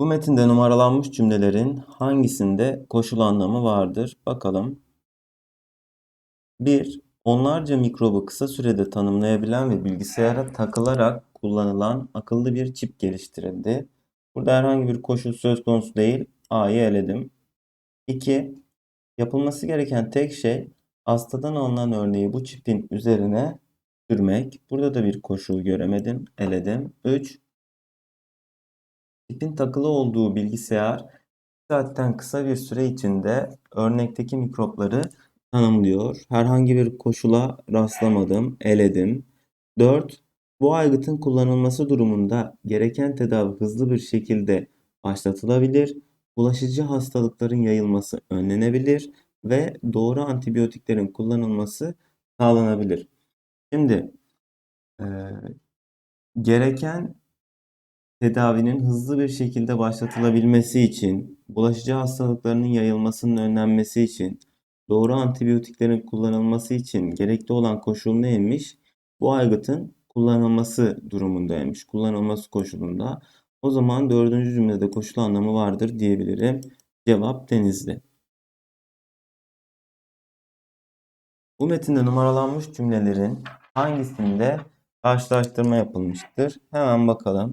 Bu metinde numaralanmış cümlelerin hangisinde koşul anlamı vardır? Bakalım. 1. Onlarca mikrobu kısa sürede tanımlayabilen ve bilgisayara takılarak kullanılan akıllı bir çip geliştirildi. Burada herhangi bir koşul söz konusu değil. A'yı eledim. 2. Yapılması gereken tek şey hastadan alınan örneği bu çipin üzerine sürmek. Burada da bir koşul göremedim. Eledim. 3. Çipin takılı olduğu bilgisayar saatten kısa bir süre içinde örnekteki mikropları tanımlıyor. Herhangi bir koşula rastlamadım, eledim. 4. Bu aygıtın kullanılması durumunda gereken tedavi hızlı bir şekilde başlatılabilir, bulaşıcı hastalıkların yayılması önlenebilir ve doğru antibiyotiklerin kullanılması sağlanabilir. Şimdi e, gereken tedavinin hızlı bir şekilde başlatılabilmesi için, bulaşıcı hastalıklarının yayılmasının önlenmesi için, doğru antibiyotiklerin kullanılması için gerekli olan koşul neymiş? Bu aygıtın kullanılması durumundaymış. Kullanılması koşulunda. O zaman dördüncü cümlede koşul anlamı vardır diyebilirim. Cevap Denizli. Bu metinde numaralanmış cümlelerin hangisinde karşılaştırma yapılmıştır? Hemen bakalım.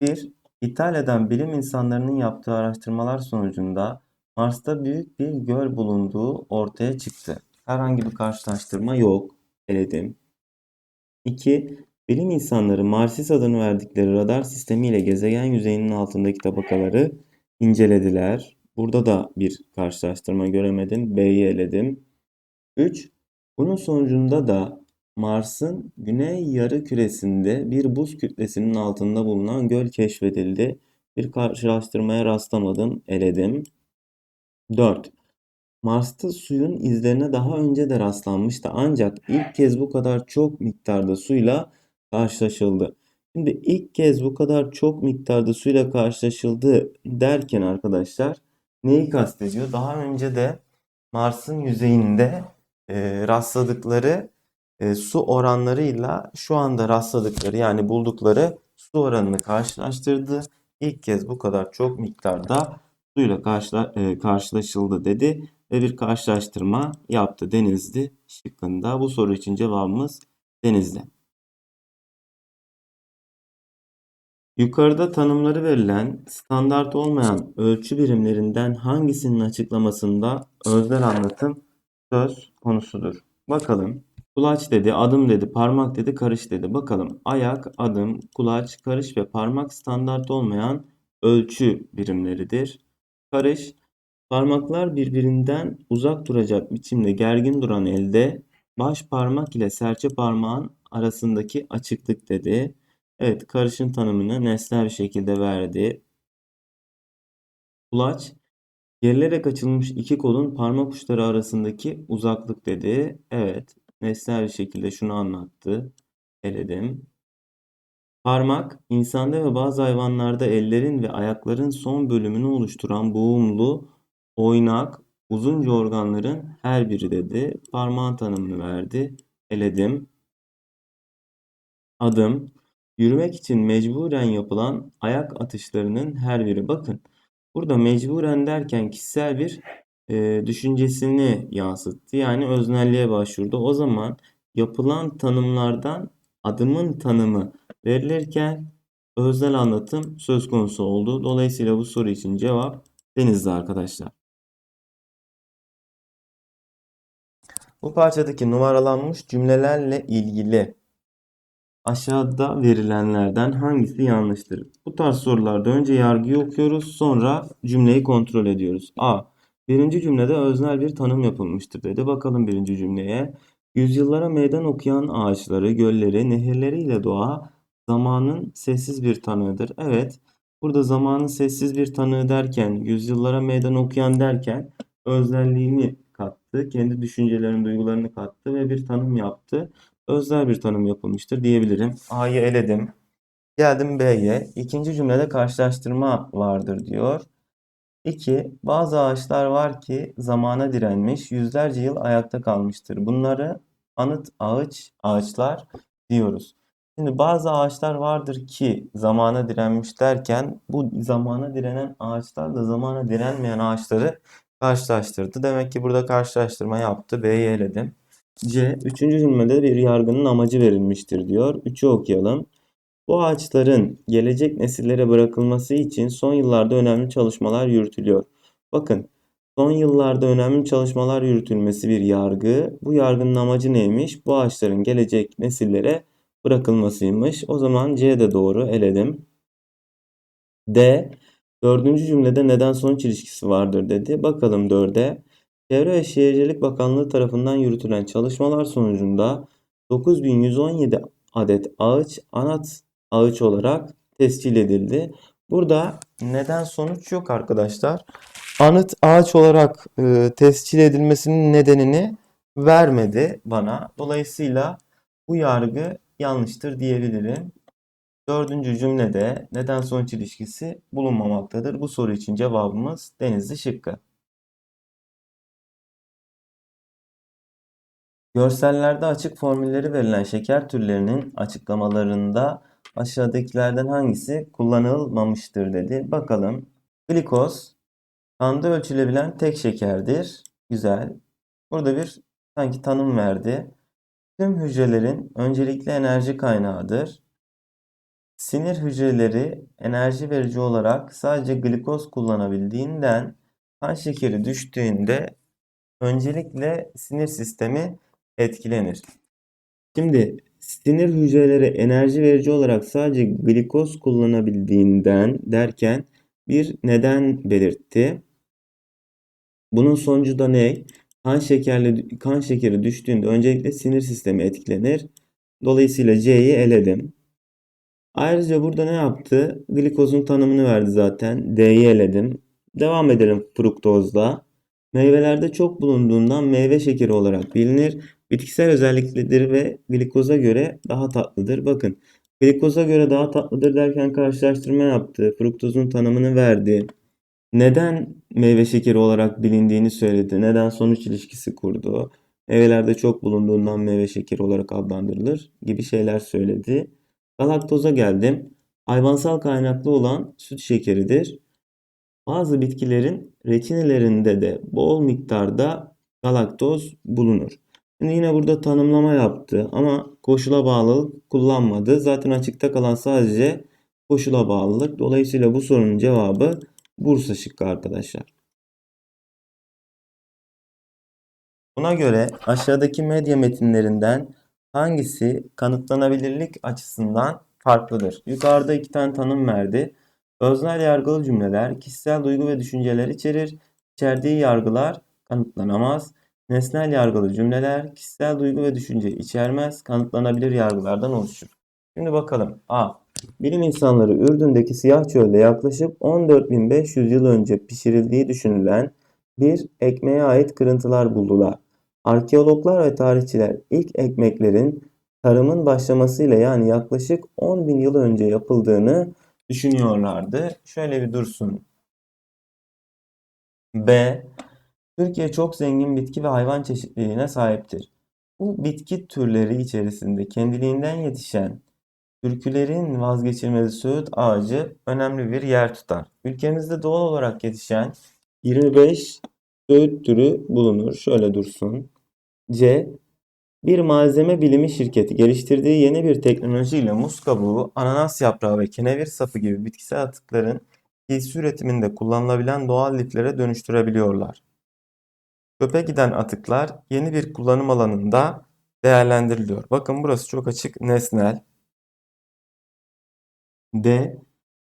1. İtalya'dan bilim insanlarının yaptığı araştırmalar sonucunda Mars'ta büyük bir göl bulunduğu ortaya çıktı. Herhangi bir karşılaştırma yok. Eledim. 2. Bilim insanları Marsis adını verdikleri radar sistemiyle gezegen yüzeyinin altındaki tabakaları incelediler. Burada da bir karşılaştırma göremedim. B'yi eledim. 3. Bunun sonucunda da Mars'ın güney yarı küresinde bir buz kütlesinin altında bulunan göl keşfedildi. Bir karşılaştırmaya rastlamadım, eledim. 4. Mars'ta suyun izlerine daha önce de rastlanmıştı ancak ilk kez bu kadar çok miktarda suyla karşılaşıldı. Şimdi ilk kez bu kadar çok miktarda suyla karşılaşıldı derken arkadaşlar neyi kastediyor? Daha önce de Mars'ın yüzeyinde e, rastladıkları e, su oranlarıyla şu anda rastladıkları yani buldukları su oranını karşılaştırdı. İlk kez bu kadar çok miktarda suyla karşıla, e, karşılaşıldı dedi ve bir karşılaştırma yaptı Denizli şıkkında. Bu soru için cevabımız Denizli. Yukarıda tanımları verilen standart olmayan ölçü birimlerinden hangisinin açıklamasında özel anlatım söz konusudur? Bakalım. Kulaç dedi, adım dedi, parmak dedi, karış dedi. Bakalım ayak, adım, kulaç, karış ve parmak standart olmayan ölçü birimleridir. Karış, parmaklar birbirinden uzak duracak biçimde gergin duran elde baş parmak ile serçe parmağın arasındaki açıklık dedi. Evet, karışın tanımını nesnel bir şekilde verdi. Kulaç, gerilerek açılmış iki kolun parmak uçları arasındaki uzaklık dedi. Evet, nesnel bir şekilde şunu anlattı. Eledim. Parmak, insanda ve bazı hayvanlarda ellerin ve ayakların son bölümünü oluşturan boğumlu, oynak, uzunca organların her biri dedi. Parmağın tanımını verdi. Eledim. Adım, yürümek için mecburen yapılan ayak atışlarının her biri. Bakın, burada mecburen derken kişisel bir e, düşüncesini yansıttı. Yani öznelliğe başvurdu. O zaman yapılan tanımlardan adımın tanımı verilirken öznel anlatım söz konusu oldu. Dolayısıyla bu soru için cevap denizli arkadaşlar. Bu parçadaki numaralanmış cümlelerle ilgili aşağıda verilenlerden hangisi yanlıştır? Bu tarz sorularda önce yargıyı okuyoruz, sonra cümleyi kontrol ediyoruz. A. Birinci cümlede öznel bir tanım yapılmıştır dedi. Bakalım birinci cümleye. Yüzyıllara meydan okuyan ağaçları, gölleri, nehirleriyle doğa zamanın sessiz bir tanığıdır. Evet, burada zamanın sessiz bir tanığı derken, yüzyıllara meydan okuyan derken öznelliğini kattı, kendi düşüncelerini, duygularını kattı ve bir tanım yaptı. Özel bir tanım yapılmıştır diyebilirim. A'yı eledim. Geldim B'ye. İkinci cümlede karşılaştırma vardır diyor. 2. Bazı ağaçlar var ki zamana direnmiş, yüzlerce yıl ayakta kalmıştır. Bunları anıt ağaç, ağaçlar diyoruz. Şimdi bazı ağaçlar vardır ki zamana direnmiş derken bu zamana direnen ağaçlarla zamana direnmeyen ağaçları karşılaştırdı. Demek ki burada karşılaştırma yaptı. B'yi eledim. C. Üçüncü cümlede bir yargının amacı verilmiştir diyor. Üçü okuyalım. Bu ağaçların gelecek nesillere bırakılması için son yıllarda önemli çalışmalar yürütülüyor. Bakın son yıllarda önemli çalışmalar yürütülmesi bir yargı. Bu yargının amacı neymiş? Bu ağaçların gelecek nesillere bırakılmasıymış. O zaman C de doğru eledim. D. Dördüncü cümlede neden sonuç ilişkisi vardır dedi. Bakalım dörde. Çevre ve Şehircilik Bakanlığı tarafından yürütülen çalışmalar sonucunda 9117 adet ağaç anat ağaç olarak tescil edildi. Burada neden sonuç yok arkadaşlar. Anıt ağaç olarak e, tescil edilmesinin nedenini vermedi bana. Dolayısıyla bu yargı yanlıştır diyebilirim. Dördüncü cümlede neden sonuç ilişkisi bulunmamaktadır. Bu soru için cevabımız Denizli şıkkı. Görsellerde açık formülleri verilen şeker türlerinin açıklamalarında aşağıdakilerden hangisi kullanılmamıştır dedi. Bakalım. Glikoz kanda ölçülebilen tek şekerdir. Güzel. Burada bir sanki tanım verdi. Tüm hücrelerin öncelikli enerji kaynağıdır. Sinir hücreleri enerji verici olarak sadece glikoz kullanabildiğinden kan şekeri düştüğünde öncelikle sinir sistemi etkilenir. Şimdi sinir hücreleri enerji verici olarak sadece glikoz kullanabildiğinden derken bir neden belirtti. Bunun sonucu da ne? Kan şekerli kan şekeri düştüğünde öncelikle sinir sistemi etkilenir. Dolayısıyla C'yi eledim. Ayrıca burada ne yaptı? Glikozun tanımını verdi zaten. D'yi eledim. Devam edelim fruktozda. Meyvelerde çok bulunduğundan meyve şekeri olarak bilinir. Bitkisel özelliklidir ve glikoza göre daha tatlıdır. Bakın glikoza göre daha tatlıdır derken karşılaştırma yaptı. Fruktozun tanımını verdi. Neden meyve şekeri olarak bilindiğini söyledi. Neden sonuç ilişkisi kurdu. Meyvelerde çok bulunduğundan meyve şekeri olarak adlandırılır gibi şeyler söyledi. Galaktoza geldim. Hayvansal kaynaklı olan süt şekeridir. Bazı bitkilerin reçinelerinde de bol miktarda galaktoz bulunur. Şimdi yine burada tanımlama yaptı ama koşula bağlılık kullanmadı. Zaten açıkta kalan sadece koşula bağlılık. Dolayısıyla bu sorunun cevabı Bursa şıkkı arkadaşlar. Buna göre aşağıdaki medya metinlerinden hangisi kanıtlanabilirlik açısından farklıdır? Yukarıda iki tane tanım verdi. Öznel yargılı cümleler kişisel duygu ve düşünceler içerir. İçerdiği yargılar kanıtlanamaz. Nesnel yargılı cümleler kişisel duygu ve düşünce içermez. Kanıtlanabilir yargılardan oluşur. Şimdi bakalım. A. Bilim insanları Ürdün'deki siyah çölde yaklaşık 14.500 yıl önce pişirildiği düşünülen bir ekmeğe ait kırıntılar buldular. Arkeologlar ve tarihçiler ilk ekmeklerin tarımın başlamasıyla yani yaklaşık 10.000 yıl önce yapıldığını düşünüyorlardı. Şöyle bir dursun. B. Türkiye çok zengin bitki ve hayvan çeşitliliğine sahiptir. Bu bitki türleri içerisinde kendiliğinden yetişen türkülerin vazgeçilmezi söğüt ağacı önemli bir yer tutar. Ülkemizde doğal olarak yetişen 25 söğüt türü bulunur. Şöyle dursun. C. Bir malzeme bilimi şirketi geliştirdiği yeni bir teknolojiyle muz kabuğu, ananas yaprağı ve kenevir sapı gibi bitkisel atıkların giysi üretiminde kullanılabilen doğal liflere dönüştürebiliyorlar. Çöpe giden atıklar yeni bir kullanım alanında değerlendiriliyor. Bakın burası çok açık nesnel. D.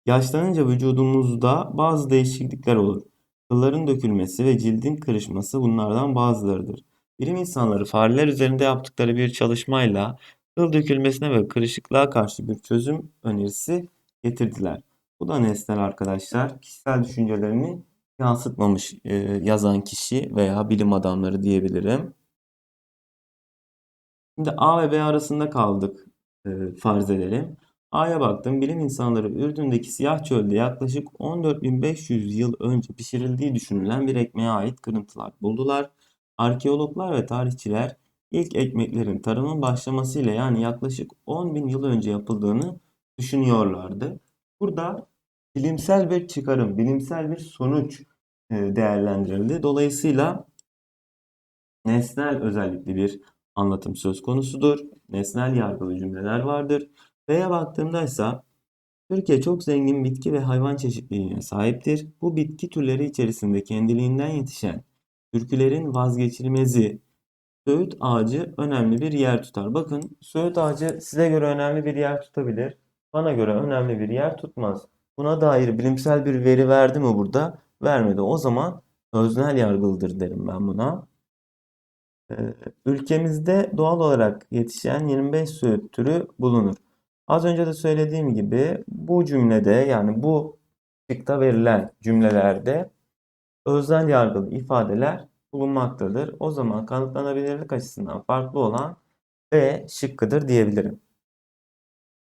Yaşlanınca vücudumuzda bazı değişiklikler olur. Kılların dökülmesi ve cildin kırışması bunlardan bazılarıdır. Bilim insanları fareler üzerinde yaptıkları bir çalışmayla kıl dökülmesine ve kırışıklığa karşı bir çözüm önerisi getirdiler. Bu da nesnel arkadaşlar. Kişisel düşüncelerini yansıtmamış e, yazan kişi veya bilim adamları diyebilirim. Şimdi A ve B arasında kaldık e, farz edelim. A'ya baktım. Bilim insanları Ürdün'deki siyah çölde yaklaşık 14.500 yıl önce pişirildiği düşünülen bir ekmeğe ait kırıntılar buldular. Arkeologlar ve tarihçiler ilk ekmeklerin tarımın başlamasıyla yani yaklaşık 10 bin yıl önce yapıldığını düşünüyorlardı. Burada bilimsel bir çıkarım, bilimsel bir sonuç e, değerlendirildi. Dolayısıyla nesnel özellikli bir anlatım söz konusudur. Nesnel yargılı cümleler vardır. B'ye baktığımda ise Türkiye çok zengin bitki ve hayvan çeşitliliğine sahiptir. Bu bitki türleri içerisinde kendiliğinden yetişen türkülerin vazgeçilmezi söğüt ağacı önemli bir yer tutar. Bakın söğüt ağacı size göre önemli bir yer tutabilir. Bana göre önemli bir yer tutmaz. Buna dair bilimsel bir veri verdi mi burada? Vermedi. O zaman öznel yargılıdır derim ben buna. Ee, Ülkemizde doğal olarak yetişen 25 söğüt türü bulunur. Az önce de söylediğim gibi bu cümlede yani bu şıkta verilen cümlelerde öznel yargılı ifadeler bulunmaktadır. O zaman kanıtlanabilirlik açısından farklı olan B şıkkıdır diyebilirim.